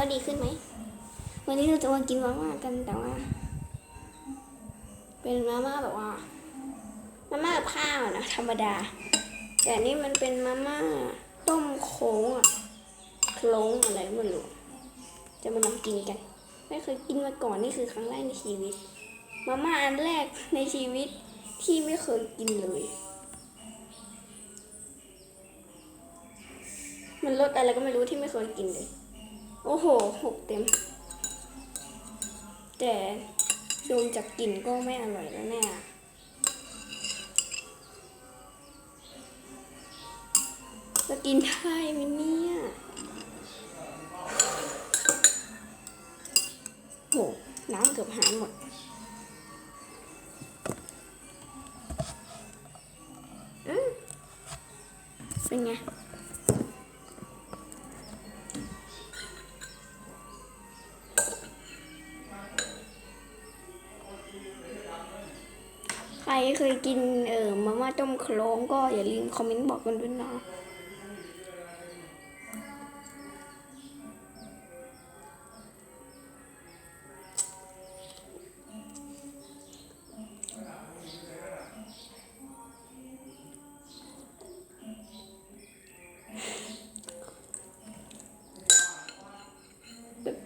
แล้วดีขึ้นไหม วันนี้เราจะมากินมาม่ากันแต่ว่า เป็นมาม่าแบบว่า มาม่าแบบข้าวนะธรรมดา แต่นี่มันเป็นมาม่าต้มโค้งอะโคลงอะไรไม่รู้ จะมาลองกินกัน ไม่เคยกินมาก่อนนี่คือครั้งแรกในชีวิต มาม่าอันแรกในชีวิตที่ไม่เคยกินเลยมันรสอะไรก็ไม่รู้ที่ไม่เคยกินเลย โอ้โหหกเต็ม แต่ดูจากกลิ่นก็ไม่อร่อยแล้วแน่จะกินได้ไหมเนี่ยโห น้ำเกือบหายหมดอืมเป็นไง รเคยกินเออมาม่าต้มโคลงก็อย่าลืมคอมเมนต์บอกกันด้วยนะ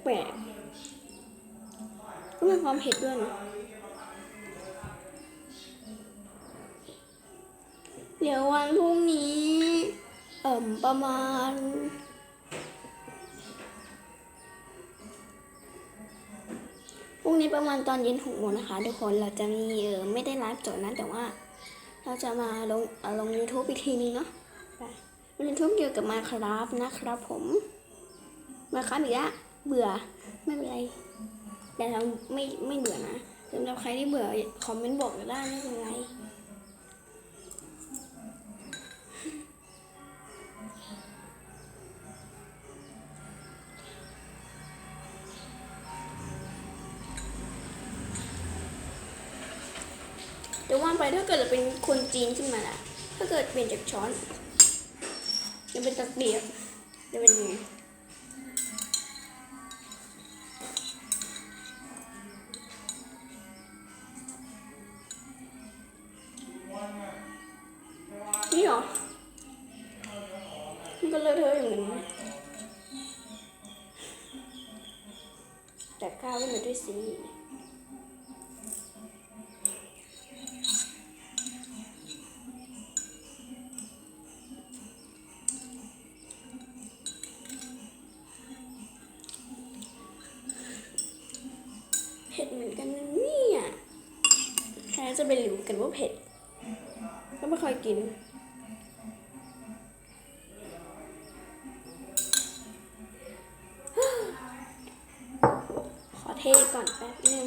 แปลกก็มีความเผ็ดด้วยนะ วันพรุ่งนี้ เอ่มประมาณพรุ่งนี้ประมาณตอนเย็นหกโมงนะคะ ทุกคนเราจะมีเออไม่ได้ไลฟ์สดนะแต่ว่า เราจะมาลงเอาลง YouTube อีกทีนึงเนาะไปมัน YouTube เกี่ยวกับมาครับนะครับผม มาครับอีกแล้วเบื่อไม่เป็นไร แต่เราไม่ไม่เบื่อนะสำหรับใครที่เบื่อคอมเมนต์บอกก็ได้ไม่เป็นไร คนจีนขึ้นมาล่ะ ถ้าเกิดเปลี่ยนจากช้อนจะเป็นตะเกียบจะเป็นไงนี่เหรอ มันก็เลอะเทอะอย่างนั้แต่ข้าวก็มาด้วยสิ เหมือนกันนะเนี่ยใครจะไปรู้กันว่าเผ็ด ก็ไม่ค่อยกิน ขอเทก่อนแป๊บนึง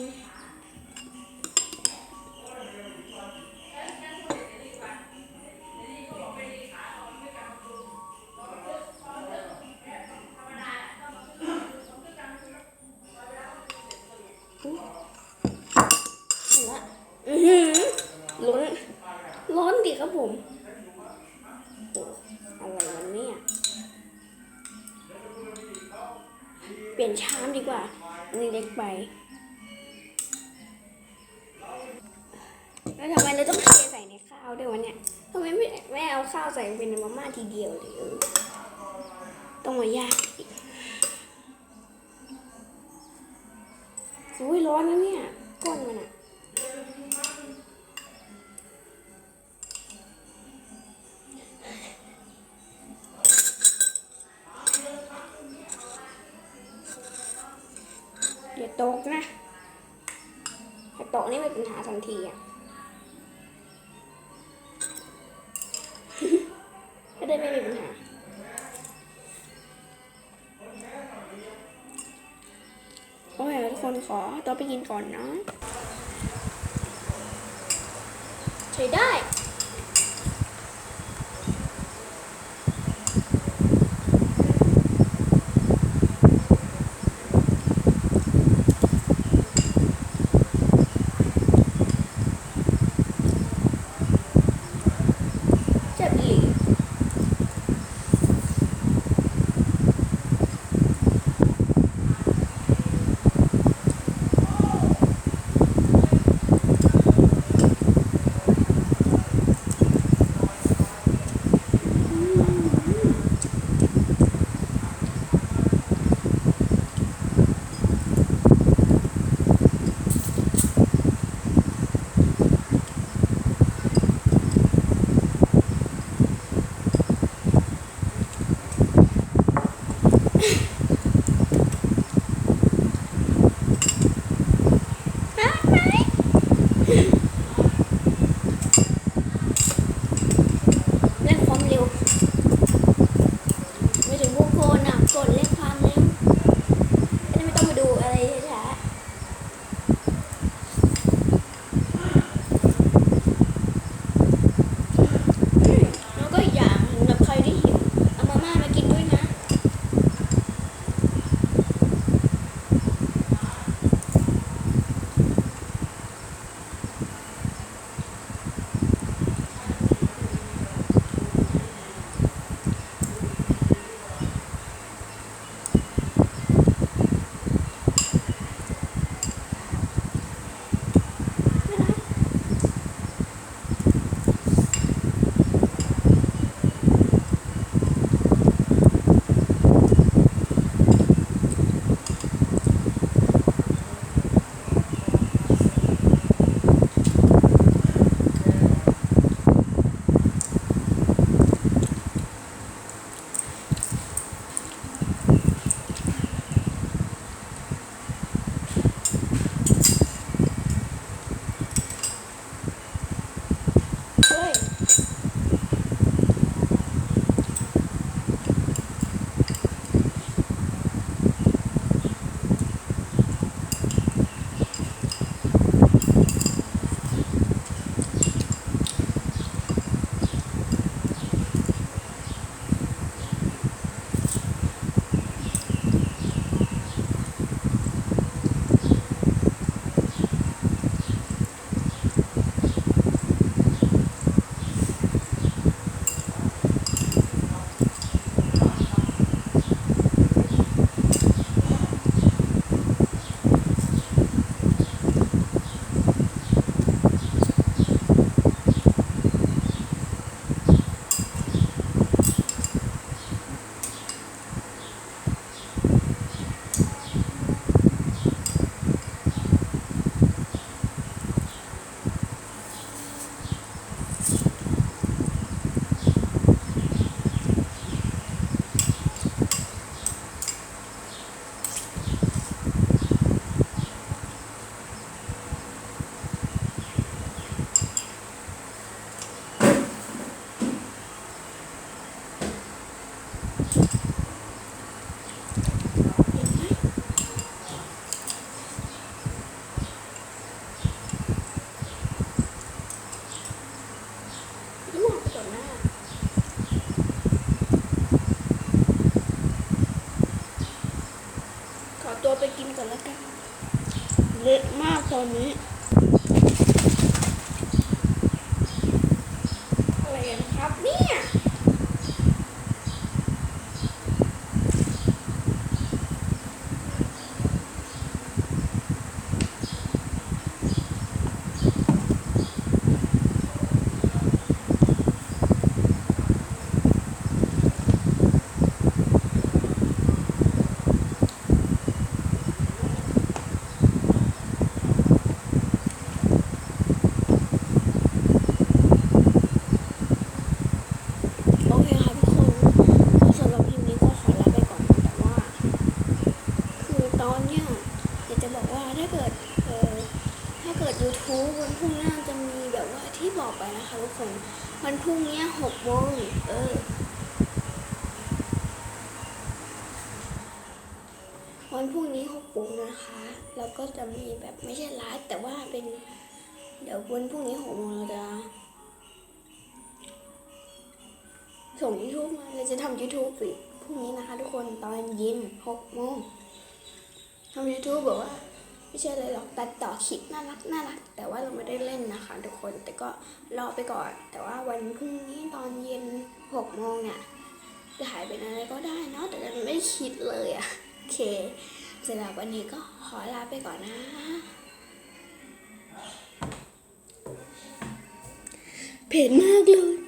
เปลี่ยนชามดีกว่า อันนี้เล็กไป แล้วทำไมเราต้องเทใส่ในข้าวด้วยวะเนี่ยทำไมไม่ไม่เอาข้าวใส่เป็นมาม่าทีเดียวเลยเอต้องมายากอีกอุ้ยร้อนนะเนี่ยก้นมันอะ ทันทีอะก็ได้ไม่มีปัญหาโอ้ยทุกคนขอตัวไปกินก่อนเนาะใช้ได้ ขอตัวไปกินก่อนแล้วกันเละมากตอนนี้ คนวันพรุ่งนี้หกโมงเออวันพรุ่งนี้หกโมงนะคะ แล้วก็จะมีแบบไม่ใช่ไลฟ์แต่ว่าเป็น เดี๋ยววันพรุ่งนี้หกโมงเราจะส่ง YouTube มาเราจะทำ YouTube อีกพรุ่งนี้นะคะ ทุกคนตอนเย็นหกโมงทำ YouTube แบบว่า ไม่ใช่อะไรหรอกตัดต่อคลิปน่ารักน่ารัก แต่ว่าเราไม่ได้เล่นนะคะ ทุกคนแต่ก็รอไปก่อน แต่ว่าวันพรุ่งนี้ตอนเย็นหกโมงเนี่ยจะถ่ายเป็นอะไรก็ได้เนาะแต่เราไม่คิดเลยอะโอเคสำหรับวันนี้ก็ขอลาไปก่อนนะ เผ็ดมากเลย